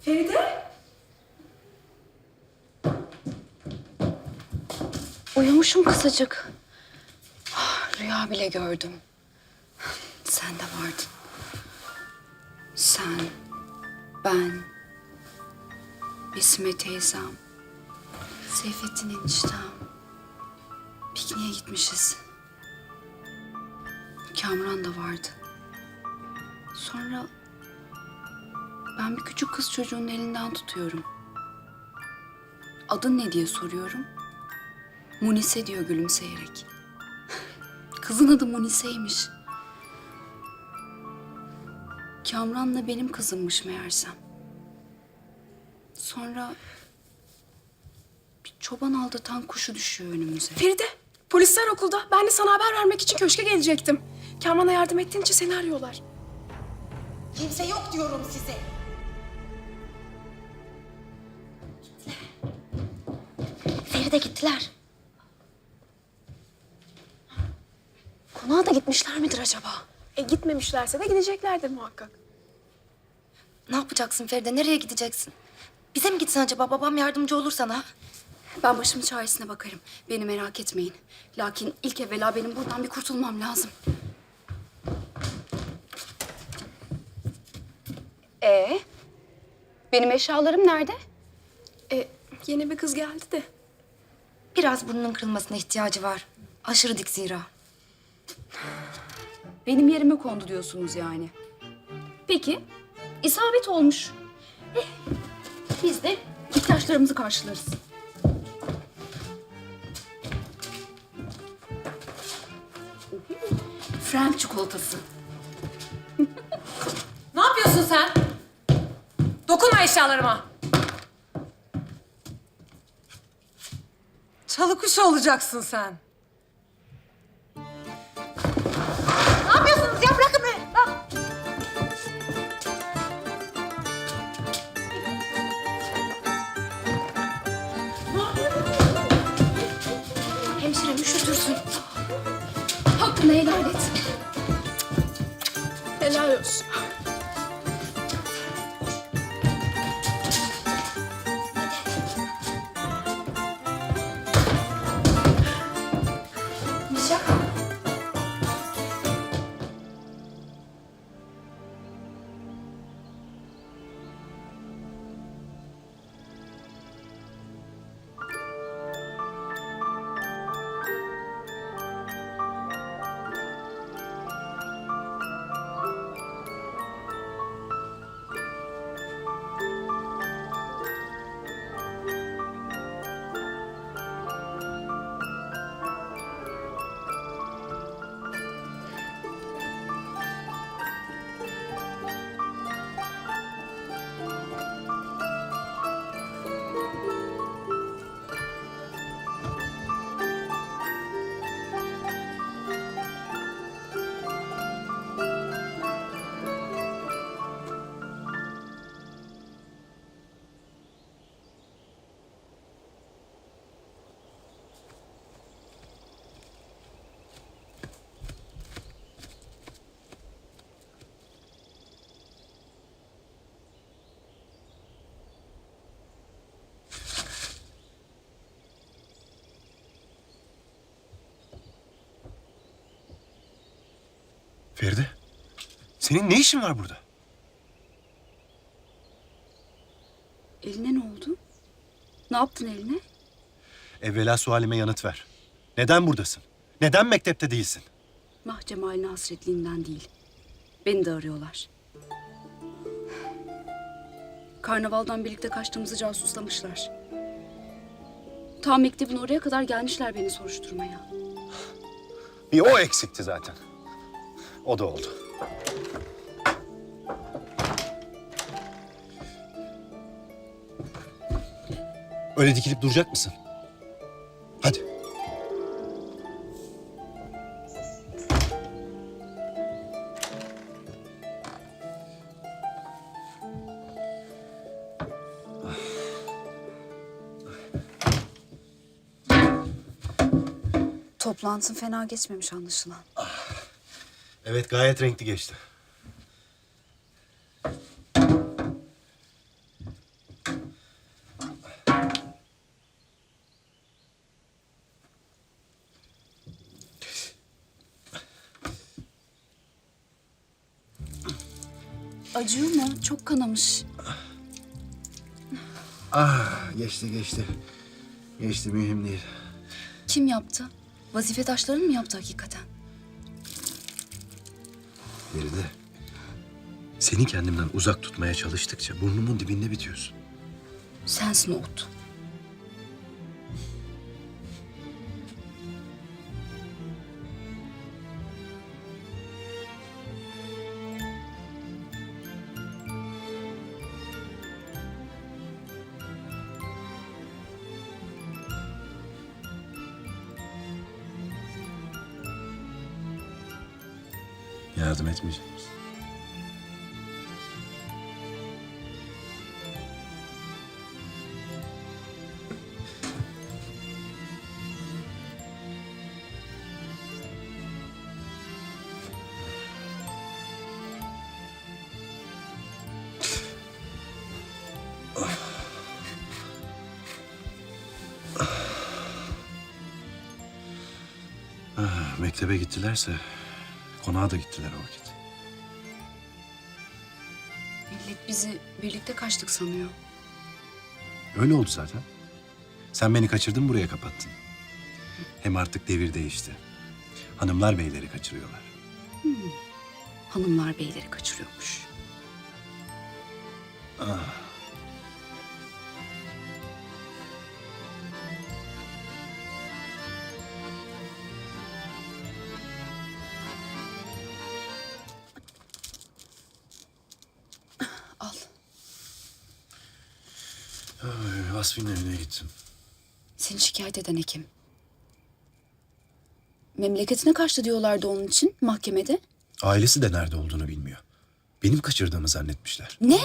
Feride? Uyumuşum kısacık. Ah, Rüya bile gördüm. Sen de vardın. Sen, ben, Besime teyzem, Seyfettin eniştem. Pikniğe gitmişiz. Kamran da vardı. Sonra ben bir küçük kız çocuğunun elinden tutuyorum. Adın ne diye soruyorum. Munise diyor gülümseyerek. Kızın adı Munise'ymiş. Kamran'la benim kızımmış meğersem. Sonra bir çoban aldatan kuşu düşüyor önümüze. Feride, polisler okulda. Ben de sana haber vermek için köşke gelecektim. Kamran'a yardım ettiğin için seni arıyorlar. Kimse yok diyorum size. Feride gittiler. Konağa da gitmişler midir acaba? E gitmemişlerse de gideceklerdir muhakkak. Ne yapacaksın Feride? Nereye gideceksin? Bize mi gitsin acaba? Babam yardımcı olur sana. Ben başımın çaresine bakarım. Beni merak etmeyin. Lakin ilk evvela benim buradan bir kurtulmam lazım. Ee, benim eşyalarım nerede? E yeni bir kız geldi de. Biraz burnunun kırılmasına ihtiyacı var. Aşırı dik zira. Benim yerime kondu diyorsunuz yani. Peki, isabet olmuş. Eh, biz de ihtiyaçlarımızı karşılarız. Frank çikolatası. Ne yapıyorsun sen? Dokunma eşyalarıma. Çalı kuşu olacaksın sen. Ne yapıyorsunuz ya? Bırakın beni. Lan. Hemşirem üşütürsün. Hakkını helal et. Helal olsun. Feride, senin ne işin var burada? Eline ne oldu? Ne yaptın eline? Evvela sualime yanıt ver. Neden buradasın? Neden mektepte değilsin? Mah Cemal'in hasretliğinden değil. Beni de arıyorlar. Karnavaldan birlikte kaçtığımızı casuslamışlar. Ta mektebin oraya kadar gelmişler beni soruşturmaya. Bir o eksikti zaten. O da oldu. Öyle dikilip duracak mısın? Hadi. Toplantın fena geçmemiş anlaşılan. Evet gayet renkli geçti. Acıyor mu? Çok kanamış. Ah geçti geçti. Geçti mühim değil. Kim yaptı? Vazife taşları mı yaptı hakikaten? Feride. Seni kendimden uzak tutmaya çalıştıkça burnumun dibinde bitiyorsun. Sensin Oğut. Yardım etmeyecek misin? Ah, mektebe gittilerse konağa da gittiler o vakit. Millet bizi birlikte kaçtık sanıyor. Öyle oldu zaten. Sen beni kaçırdın buraya kapattın. Hem artık devir değişti. Hanımlar beyleri kaçırıyorlar. Hanımlar beyleri kaçırıyormuş. Al. Vasfi'nin evine gittim. Seni şikayet eden hekim. Memleketine kaçtı diyorlardı onun için mahkemede. Ailesi de nerede olduğunu bilmiyor. Benim kaçırdığımı zannetmişler. Ne?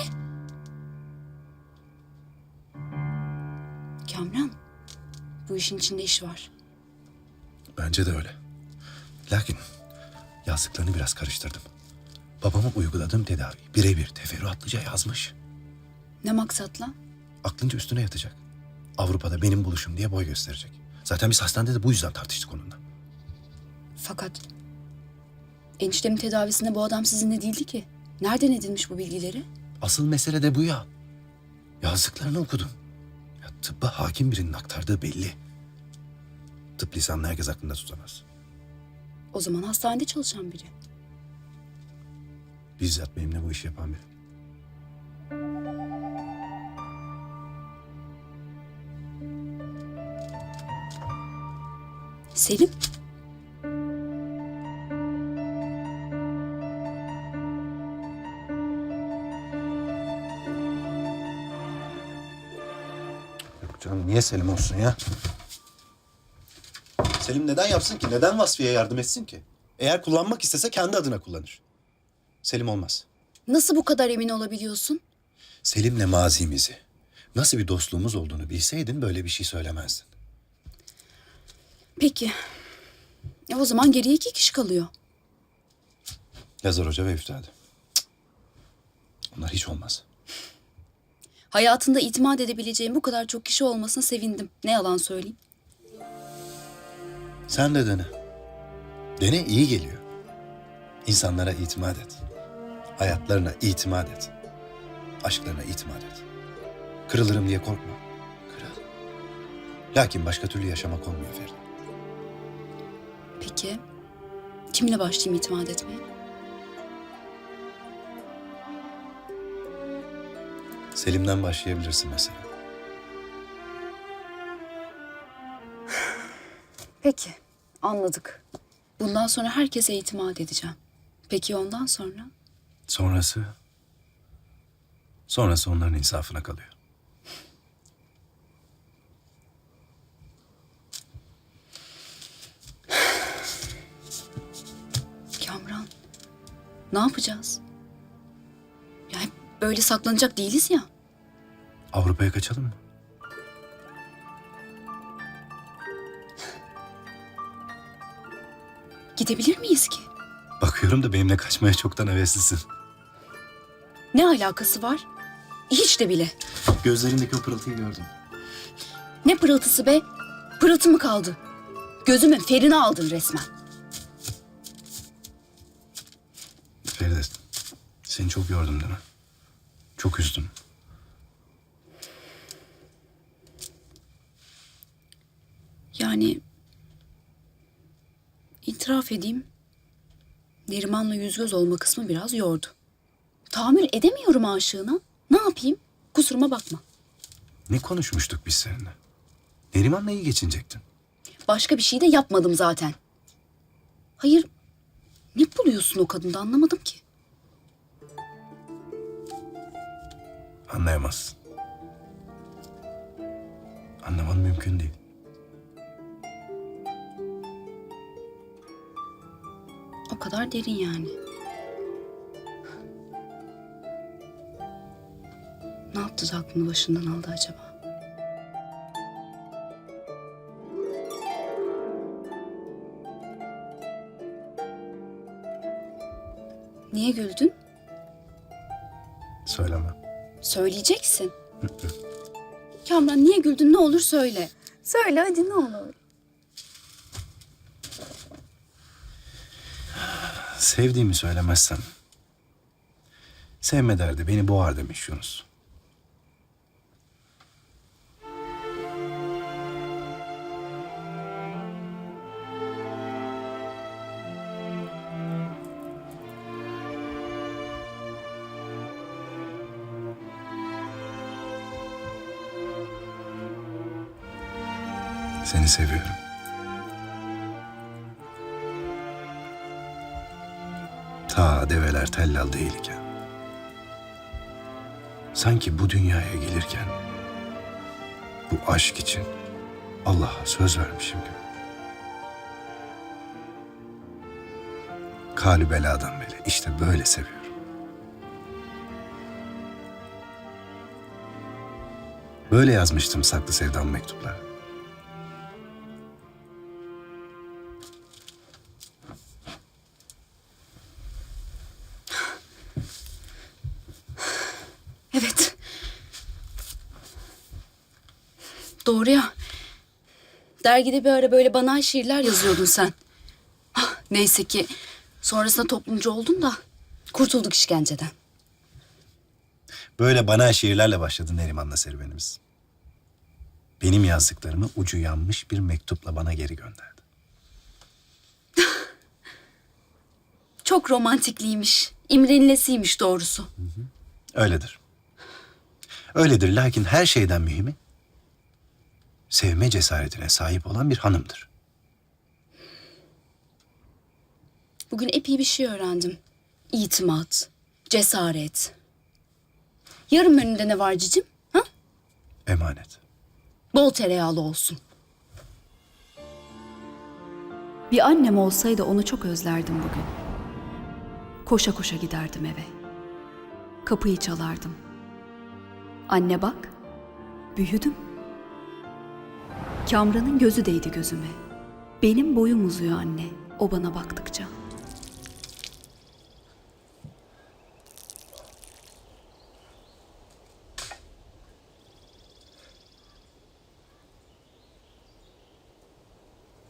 Kamran, bu işin içinde iş var. Bence de öyle. Lakin yazdıklarını biraz karıştırdım. Babama uyguladığım tedavi birebir teferruatlıca yazmış. Ne maksatla? Aklınca üstüne yatacak. Avrupa'da benim buluşum diye boy gösterecek. Zaten biz hastanede de bu yüzden tartıştık onunla. Fakat eniştemin tedavisinde bu adam sizinle değildi ki. Nereden edinmiş bu bilgileri? Asıl mesele de bu ya. Yazdıklarını okudum. Ya tıbba hakim birinin aktardığı belli. Tıp lisanını herkes aklında tutamaz. O zaman hastanede çalışan biri. Bizzat benimle bu işi yapan biri. Selim, Yok canım niye Selim olsun ya? Selim neden yapsın ki? Neden Vasfiye yardım etsin ki? Eğer kullanmak istese kendi adına kullanır. Selim olmaz. nasıl bu kadar emin olabiliyorsun? Selim'le mazimizi, nasıl bir dostluğumuz olduğunu bilseydin böyle bir şey söylemezdin. Peki. E o zaman geriye iki kişi kalıyor. Yazar Hoca ve Üftade. Cık. Onlar hiç olmaz. Hayatında itimat edebileceğim bu kadar çok kişi olmasına sevindim. Ne yalan söyleyeyim. Sen de dene. Dene iyi geliyor. İnsanlara itimat et. Hayatlarına itimat et. Aşklarına itimat et. Kırılırım diye korkma. Kırıl. Lakin başka türlü yaşamak olmuyor Feride. Peki. Kimle başlayayım itimat etmeye? Selim'den başlayabilirsin mesela. Peki. Anladık. Bundan sonra herkese itimat edeceğim. Peki ondan sonra? Sonrası... Sonrası onların insafına kalıyor. Ne yapacağız? Ya hep böyle saklanacak değiliz ya. Avrupa'ya kaçalım mı? Gidebilir miyiz ki? Bakıyorum da benimle kaçmaya çoktan heveslisin. Ne alakası var? Hiç de bile. Gözlerindeki o pırıltıyı gördüm. Ne pırıltısı be? Pırıltı mı kaldı? Gözümün ferini aldın resmen. Feride, Seni çok yordum değil mi? Çok üzdüm. Yani itiraf edeyim. Neriman'la yüz göz olma kısmı biraz yordu. Tahammül edemiyorum aşığına. Ne yapayım? Kusuruma bakma. Ne konuşmuştuk biz seninle? Neriman'la iyi geçinecektin. Başka bir şey de yapmadım zaten. Hayır, ne buluyorsun o kadında anlamadım ki. Anlayamazsın. Anlaman mümkün değil. O kadar derin yani. Ne yaptı da aklını başından aldı acaba? Niye güldün? Söylemem. Söyleyeceksin. Kamran niye güldün ne olur söyle. Söyle hadi ne olur. Sevdiğimi söylemezsem... Sevme derdi beni boğar demiş Yunus. Seni seviyorum. Ta develer tellal değilken. Sanki bu dünyaya gelirken bu aşk için Allah'a söz vermişim gibi. Kalü beladan beri işte böyle seviyorum. Böyle yazmıştım saklı sevdam mektupları. Evet. Doğru ya. Dergide bir ara böyle banal şiirler yazıyordun sen. Ah, neyse ki sonrasında toplumcu oldun da kurtulduk işkenceden. Böyle bana şiirlerle başladı Neriman'la serüvenimiz. Benim yazdıklarımı ucu yanmış bir mektupla bana geri gönderdi. Çok romantikliymiş. İmrenilesiymiş doğrusu. Öyledir. Öyledir lakin her şeyden mühimi sevme cesaretine sahip olan bir hanımdır. Bugün epey bir şey öğrendim. İtimat, cesaret. Yarın önünde ne var cicim? Ha? Emanet. Bol tereyağlı olsun. Bir annem olsaydı onu çok özlerdim bugün. Koşa koşa giderdim eve. Kapıyı çalardım. Anne bak, büyüdüm. Kamran'ın gözü değdi gözüme. Benim boyum uzuyor anne, o bana baktıkça.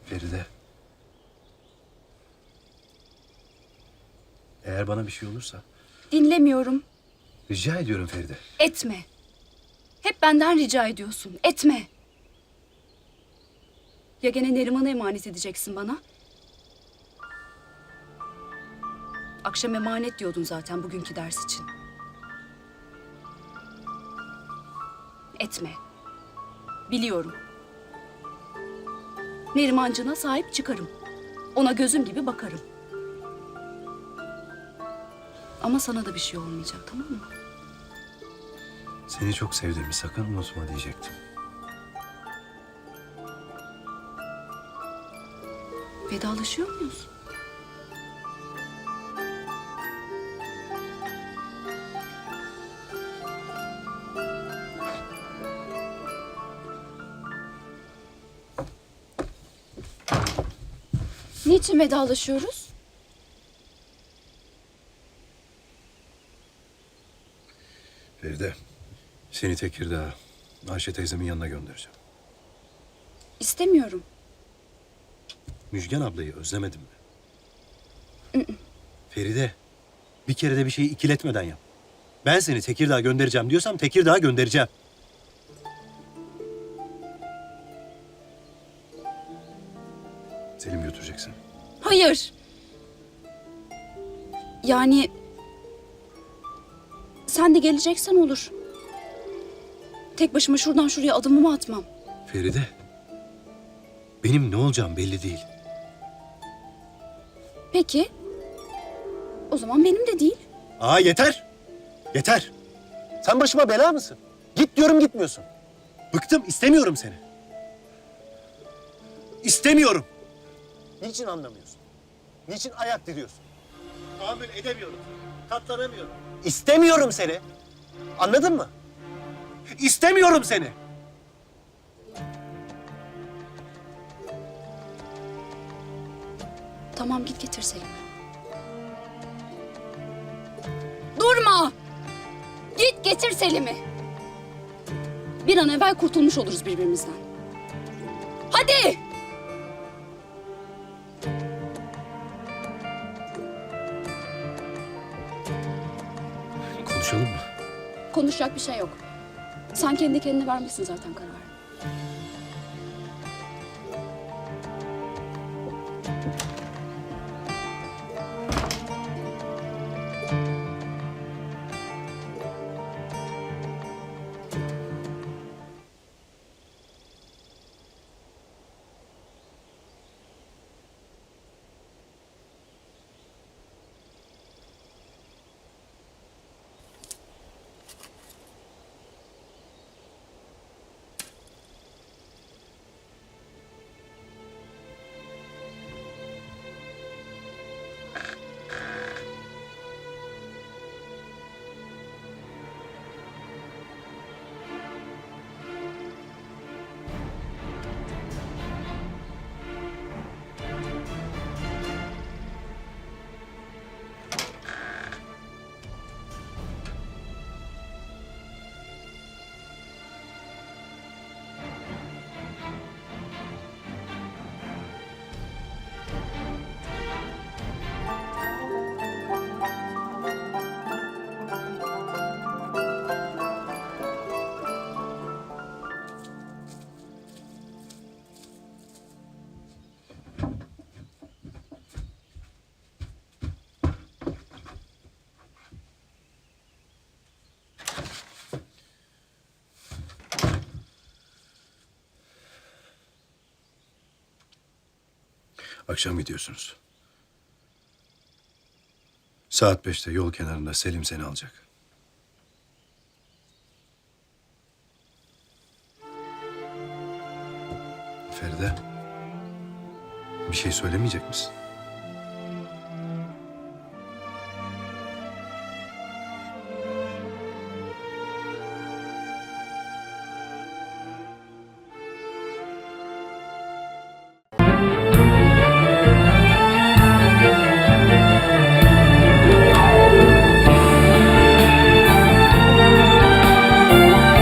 Feride. Eğer bana bir şey olursa Dinlemiyorum. rica ediyorum Feride. Etme. Hep benden rica ediyorsun. Etme. Ya gene Neriman'ı emanet edeceksin bana? Akşam emanet diyordun zaten bugünkü ders için. Etme. Biliyorum. Nerimancına sahip çıkarım. Ona gözüm gibi bakarım. Ama sana da bir şey olmayacak tamam mı? Seni çok sevdiğimi sakın unutma diyecektim. Vedalaşıyor muyuz? Niçin vedalaşıyoruz? Feride, seni Tekirdağ, Ayşe teyzemin yanına göndereceğim. İstemiyorum. Müjgan ablayı özlemedin mi? Feride, Bir kere de bir şeyi ikiletmeden yap. Ben seni Tekirdağ'a göndereceğim diyorsam Tekirdağ'a göndereceğim. Selim götüreceksin. Hayır. Yani sen de geleceksen olur. Tek başıma şuradan şuraya adımımı atmam. Feride. Benim ne olacağım belli değil. Peki. O zaman benim de değil. Aa yeter. Yeter. Sen başıma bela mısın? Git diyorum gitmiyorsun. Bıktım istemiyorum seni. İstemiyorum. Niçin anlamıyorsun? Niçin ayak diyorsun? Tahammül edemiyorum. Katlanamıyorum. İstemiyorum seni. Anladın mı? İstemiyorum seni. Tamam git getir Selim'i. Durma! Git getir Selim'i. Bir an evvel kurtulmuş oluruz birbirimizden. Hadi! Konuşalım mı? Konuşacak bir şey yok. Sen kendi kendine vermişsin zaten kararı. Akşam gidiyorsunuz. Saat beşte yol kenarında Selim seni alacak. Feride. Bir şey söylemeyecek misin?